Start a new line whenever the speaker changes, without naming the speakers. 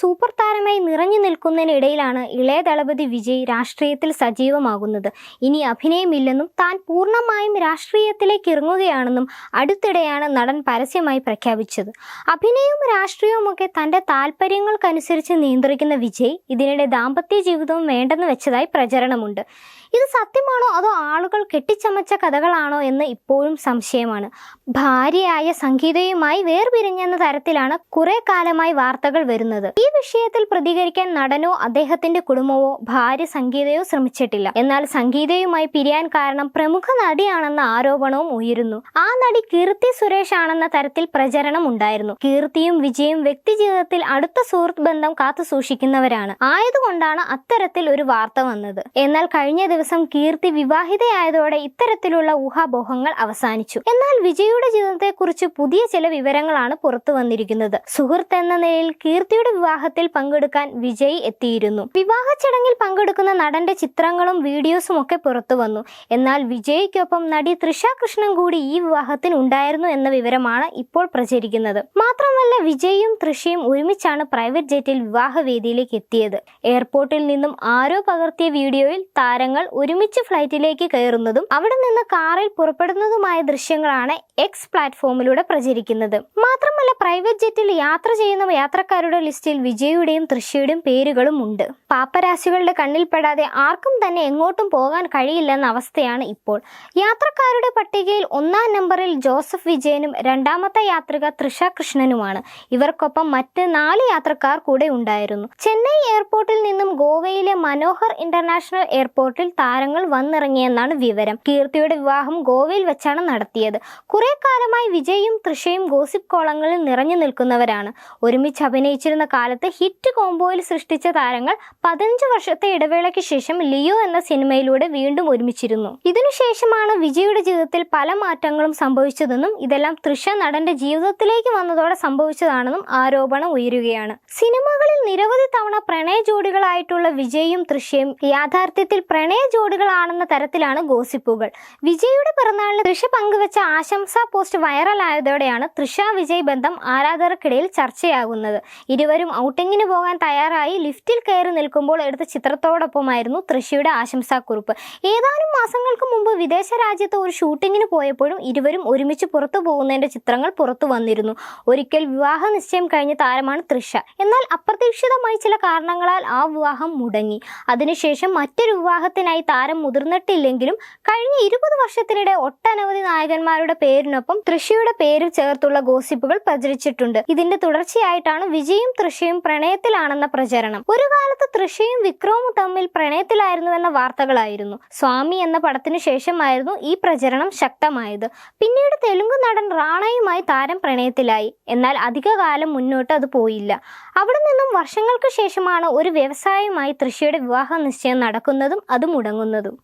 Super താരമായി നിറഞ്ഞു നിൽക്കുന്നതിനിടയിലാണ് ഇളയ ദളപതി വിജയ് രാഷ്ട്രീയത്തിൽ സജീവമാകുന്നത്. ഇനി അഭിനയമില്ലെന്നും താൻ പൂർണമായും രാഷ്ട്രീയത്തിലേക്ക് ഇറങ്ങുകയാണെന്നും അടുത്തിടെയാണ് നടൻ പരസ്യമായി പ്രഖ്യാപിച്ചത്. അഭിനയവും രാഷ്ട്രീയവും ഒക്കെ തന്റെ താല്പര്യങ്ങൾക്കനുസരിച്ച് നിയന്ത്രിക്കുന്ന വിജയ് ഇതിനിടെ ദാമ്പത്യ ജീവിതവും വേണ്ടെന്ന് വെച്ചതായി പ്രചരണമുണ്ട്. ഇത് സത്യമാണോ അതോ ആളുകൾ കെട്ടിച്ചമച്ച കഥകളാണോ എന്ന് ഇപ്പോഴും സംശയമാണ്. ഭാര്യയായ സംഗീതയുമായി വേർപിരിഞ്ഞെന്ന തരത്തിലാണ് കുറെ കാലമായി വാർത്തകൾ വരുന്നത്. ഈ വിഷയത്തിൽ പ്രതികരിക്കാൻ നടനോ അദ്ദേഹത്തിന്റെ കുടുംബമോ ഭാര്യ സംഗീതയോ ശ്രമിച്ചിട്ടില്ല. എന്നാൽ സംഗീതയുമായി പിരിയാൻ കാരണം പ്രമുഖ നടിയാണെന്ന ആരോപണവും ഉയരുന്നു. ആ നടി കീർത്തി സുരേഷ് ആണെന്ന തരത്തിൽ പ്രചരണം ഉണ്ടായിരുന്നു. കീർത്തിയും വിജയും വ്യക്തിജീവിതത്തിൽ അടുത്ത സുഹൃത്ത് ബന്ധം കാത്തു സൂക്ഷിക്കുന്നവരാണ്. ആയതുകൊണ്ടാണ് അത്തരത്തിൽ ഒരു വാർത്ത വന്നത്. എന്നാൽ കഴിഞ്ഞ ദിവസം കീർത്തി വിവാഹിതയായതോടെ ഇത്തരത്തിലുള്ള ഊഹാപോഹങ്ങൾ അവസാനിച്ചു. എന്നാൽ വിജയുടെ ജീവിതത്തെക്കുറിച്ച് പുതിയ ചില വിവരങ്ങളാണ് പുറത്തു വന്നിരിക്കുന്നത്. സുഹൃത്ത് എന്ന നിലയിൽ കീർത്തിയുടെ വിവാഹത്തിൽ പങ്കെടുക്കാൻ വിജയ് എത്തിയിരുന്നു. വിവാഹ ചടങ്ങിൽ പങ്കെടുക്കുന്ന നടന്റെ ചിത്രങ്ങളും വീഡിയോസും ഒക്കെ പുറത്തു വന്നു. എന്നാൽ വിജയ്ക്കൊപ്പം നടി തൃഷ കൃഷ്ണൻ കൂടി ഈ വിവാഹത്തിന് ഉണ്ടായിരുന്നു എന്ന വിവരമാണ് ഇപ്പോൾ പ്രചരിക്കുന്നത്. മാത്രമല്ല വിജയും തൃഷയും ഒരുമിച്ചാണ് പ്രൈവറ്റ് ജെറ്റിൽ വിവാഹവേദിയിലേക്ക് എത്തിയത്. എയർപോർട്ടിൽ നിന്നും ആരോ പകർത്തിയ വീഡിയോയിൽ താരങ്ങൾ ഒരുമിച്ച് ഫ്ലൈറ്റിലേക്ക് കയറുന്നതും അവിടെ നിന്ന് കാറിൽ പുറപ്പെടുന്നതുമായ ദൃശ്യങ്ങളാണ് എക്സ് പ്ലാറ്റ്ഫോമിലൂടെ പ്രചരിക്കുന്നത്. മാത്രമല്ല പ്രൈവറ്റ് ജെറ്റിൽ യാത്ര ചെയ്യുന്ന യാത്രക്കാരുടെ ലിസ്റ്റിൽ വിജയുടെയും തൃശ്യയുടെയും പേരുകളും ഉണ്ട്. പാപ്പരാശികളുടെ കണ്ണിൽപ്പെടാതെ ആർക്കും തന്നെ എങ്ങോട്ടും പോകാൻ കഴിയില്ലെന്ന അവസ്ഥയാണ് ഇപ്പോൾ. യാത്രക്കാരുടെ പട്ടികയിൽ ഒന്നാം നമ്പറിൽ ജോസഫ് വിജയനും രണ്ടാമത്തെ യാത്രിക തൃഷ കൃഷ്ണനുമാണ്. ഇവർക്കൊപ്പം മറ്റ് നാല് യാത്രക്കാർ കൂടെ ഉണ്ടായിരുന്നു. ചെന്നൈ എയർപോർട്ടിൽ നിന്നും ഗോവയിലെ മനോഹർ ഇന്റർനാഷണൽ എയർപോർട്ടിൽ താരങ്ങൾ വന്നിറങ്ങിയെന്നാണ് വിവരം. കീർത്തിയുടെ വിവാഹം ഗോവയിൽ വെച്ചാണ് നടത്തിയത്. കുറെ കാലമായി വിജയും തൃഷയും ഗോസിപ്പ് കോളങ്ങളിൽ നിറഞ്ഞു നിൽക്കുന്നവരാണ്. ഒരുമിച്ച് അഭിനയിച്ചിരുന്ന കാലത്ത് ഹിറ്റ് കോംബോയിൽ സൃഷ്ടിച്ച താരങ്ങൾ പതിനഞ്ച് വർഷത്തെ ഇടവേളയ്ക്ക് ശേഷം ലിയോ എന്ന സിനിമയിലൂടെ വീണ്ടും ഒരുമിച്ചിരുന്നു. ഇതിനുശേഷമാണ് വിജയുടെ ജീവിതത്തിൽ പല മാറ്റങ്ങളും സംഭവിച്ചതെന്നും ഇതെല്ലാം തൃഷ നടന്റെ ജീവിതത്തിലേക്ക് വന്നതോടെ സംഭവിച്ചതാണെന്നും ആരോപണം ഉയരുകയാണ്. സിനിമകളിൽ നിരവധി തവണ പ്രണയ ജോഡികളായിട്ടുള്ള വിജയും തൃഷയും യാഥാർത്ഥ്യത്തിൽ പ്രണയ ജോഡികളാണെന്ന തരത്തിലാണ് ഗോസിപ്പുകൾ. വിജയുടെ പിറന്നാളിന് തൃഷ പങ്കുവച്ച ആശംസാ പോസ്റ്റ് വൈറലായതോടെയാണ് തൃഷ വിജയ് ബന്ധം ആരാധകർക്കിടയിൽ ചർച്ചയാകുന്നത്. ഇരുവരും ഔട്ടിങ്ങിന് പോകാൻ തയ്യാറായി ലിഫ്റ്റിൽ കയറി നിൽക്കുമ്പോൾ എടുത്ത ചിത്രത്തോടൊപ്പമായിരുന്നു തൃശിയുടെ ആശംസാക്കുറിപ്പ്. ഏതാനും മാസങ്ങൾക്ക് മുമ്പ് വിദേശ രാജ്യത്ത് ഒരു ഷൂട്ടിങ്ങിന് പോയപ്പോഴും ഇരുവരും ഒരുമിച്ച് പുറത്തു പോകുന്നതിന്റെ ചിത്രങ്ങൾ പുറത്തു വന്നിരുന്നു. ഒരിക്കൽ വിവാഹ നിശ്ചയം കഴിഞ്ഞ താരമാണ് തൃഷ. എന്നാൽ അപ്രതീക്ഷിതമായി ചില കാരണങ്ങളാൽ ആ വിവാഹം മുടങ്ങി. അതിനുശേഷം മറ്റൊരു വിവാഹത്തിനായി താരം മുതിർന്നിട്ടില്ലെങ്കിലും കഴിഞ്ഞ ഇരുപത് വർഷത്തിനിടെ ഒട്ടനവധി നായകന്മാരുടെ പേരിനൊപ്പം തൃഷയുടെ പേര് ചേർത്തുള്ള ഗോസിപ്പുകൾ പ്രചരിച്ചിട്ടുണ്ട്. ഇതിന്റെ തുടർച്ചയായിട്ടാണ് വിജയും തൃശയും പ്രണയത്തിലാണെന്ന പ്രചരണം. ഒരു കാലത്ത് തൃശയും വിക്രവും തമ്മിൽ പ്രണയത്തിലായിരുന്നു എന്ന വാർത്തകളായിരുന്നു. സ്വാമി എന്ന പടത്തിനു ശേഷമായിരുന്നു ഈ പ്രചരണം ശക്തമായത്. പിന്നീട് തെലുങ്ക് നടൻ റാണയുമായി താരം പ്രണയത്തിലായി. എന്നാൽ അധികകാലം മുന്നോട്ട് അത് പോയില്ല. അവിടെ നിന്നും വർഷങ്ങൾക്ക് ശേഷമാണ് ഒരു വ്യവസായവുമായി തൃശയുടെ വിവാഹ നിശ്ചയം നടക്കുന്നതും അത് മുടങ്ങുന്നതും.